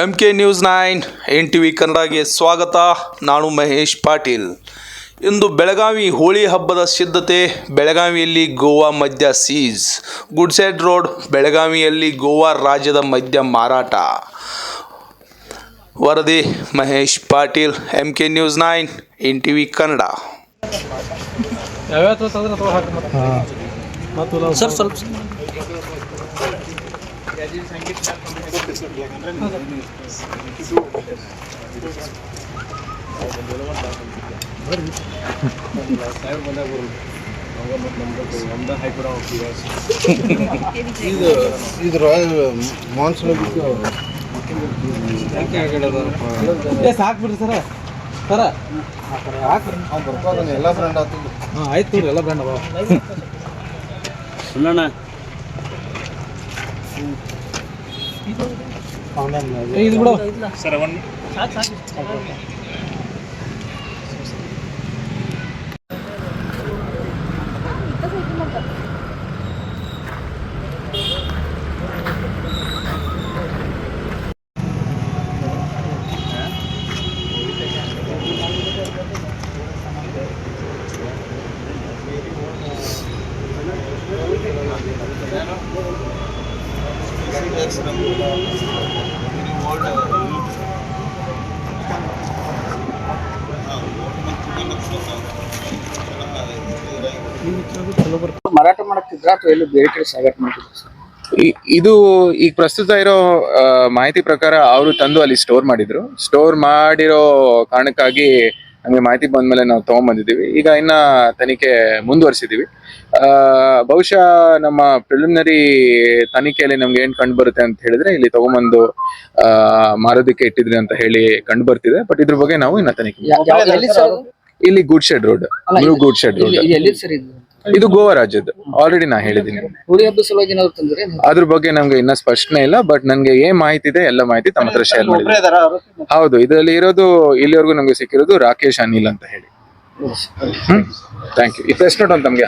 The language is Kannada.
M K news nine N T V ಕನ್ನಡಗೆ ಸ್ವಾಗತ. ನಾನು ಮಹೇಶ್ ಪಾಟೀಲ್. ಇಂದು ಬೆಳಗಾವಿ ಹೋಳಿ ಹಬ್ಬದ ಸಿದ್ಧತೆ ಬೆಳಗಾವಿಯಲ್ಲಿ ಗೋವಾ ಮದ್ಯ ಸೀಸ್ ಗುಡ್ಸೆಡ್ ರೋಡ್ ಬೆಳಗಾವಿಯಲ್ಲಿ ಗೋವಾ ರಾಜ್ಯದ ಮದ್ಯ ಮಾರಾಟ. ವರದಿ Mahesh Patil M K news nine N T V Kannada. ಯಾವ್ಯಾವ ಸ್ವಲ್ಪ ಇದು ಇದ್ರ ಮಾನ್ಸೂನ್ ಏ ಸಾಕು ಬಿಡ್ರಿ ಸರ. ಸರ. ಬರ್ಕೋದಾನೆ ಎಲ್ಲ ಬ್ರ್ಯಾಂಡ್ ಆಯ್ತು ಎಲ್ಲ ಬ್ರ್ಯಾಂಡ್ ಅವ ಏ, ಇದು ಬಿಡು ಮಾರಾಟ ಮಾಡಕ್ತಿದ್ರ ಅಥವಾ ಎಲ್ಲೂ ಬೇರೆ ಕಡೆ ಸಾಗಾಟ ಮಾಡ್ತಿದ್ರ ಸರ್? ಇದು ಈಗ ಪ್ರಸ್ತುತ ಇರೋ ಮಾಹಿತಿ ಪ್ರಕಾರ ಅವರು ತಂದು ಅಲ್ಲಿ ಸ್ಟೋರ್ ಮಾಡಿದ್ರು. ಸ್ಟೋರ್ ಮಾಡಿರೋ ಕಾರಣಕ್ಕಾಗಿ ನಮಗೆ ಮಾಹಿತಿ ಬಂದ್ಮೇಲೆ ನಾವು ತಗೊಂಡ್ಬಂದಿದ್ದೀವಿ ಈಗ ಇನ್ನ ತನಿಖೆ ಮುಂದುವರಿಸಿದೀವಿ ಆ, ಬಹುಶಃ ನಮ್ಮ ಪ್ರಿಲಿಮಿನರಿ ತನಿಖೆಯಲ್ಲಿ ನಮ್ಗೆ ಏನ್ ಕಂಡು ಬರುತ್ತೆ ಅಂತ ಹೇಳಿದ್ರೆ ಇಲ್ಲಿ ತಗೊಂಬಂದು ಆ, ಮಾರೋದಕ್ಕೆ ಇಟ್ಟಿದ್ರಿ ಅಂತ ಹೇಳಿ ಕಂಡು ಬರ್ತಿದೆ. ಬಟ್ ಇದ್ರ ಬಗ್ಗೆ ನಾವು ಇನ್ನ ತನಿಖೆ ಇಲ್ಲಿ good shed road. Good shed road ಇದು- ಗೋವಾ ರಾಜ್ಯದ್ದು. ಆಲ್ರೆಡಿ ನಾ ಹೇಳಿದ್ದೀನಿ. ಹೋಳಿ ಹಬ್ಬ ಸಲುವಾಗಿ ಏನಾದ್ರು ತಂದ್ರೆ ಅದ್ರ ಬಗ್ಗೆ ನಮ್ಗೆ ಇನ್ನ ಸ್ಪಷ್ಟನೆ ಇಲ್ಲ ಬಟ್ ನನ್ಗೆ ಏನ್ ಮಾಹಿತಿ ಇದೆ ಎಲ್ಲ ಮಾಹಿತಿ ತಮ್ಮ ಹತ್ರ ಶೇರ್ ಮಾಡಿದ್ದೀನಿ. ಹೌದು ಇದರಲ್ಲಿ ಇರೋದು ಇಲ್ಲಿವರೆಗೂ ನಮ್ಗೆ ಸಿಕ್ಕಿರೋದು ರಾಕೇಶ್ ಅನಿಲ್ ಅಂತ ಹೇಳಿ. ಹ್ಮ್? ಥ್ಯಾಂಕ್ ಯು ಈ ಪ್ರೆಸ್ ನೋಟ್ ನಮ್ಗೆ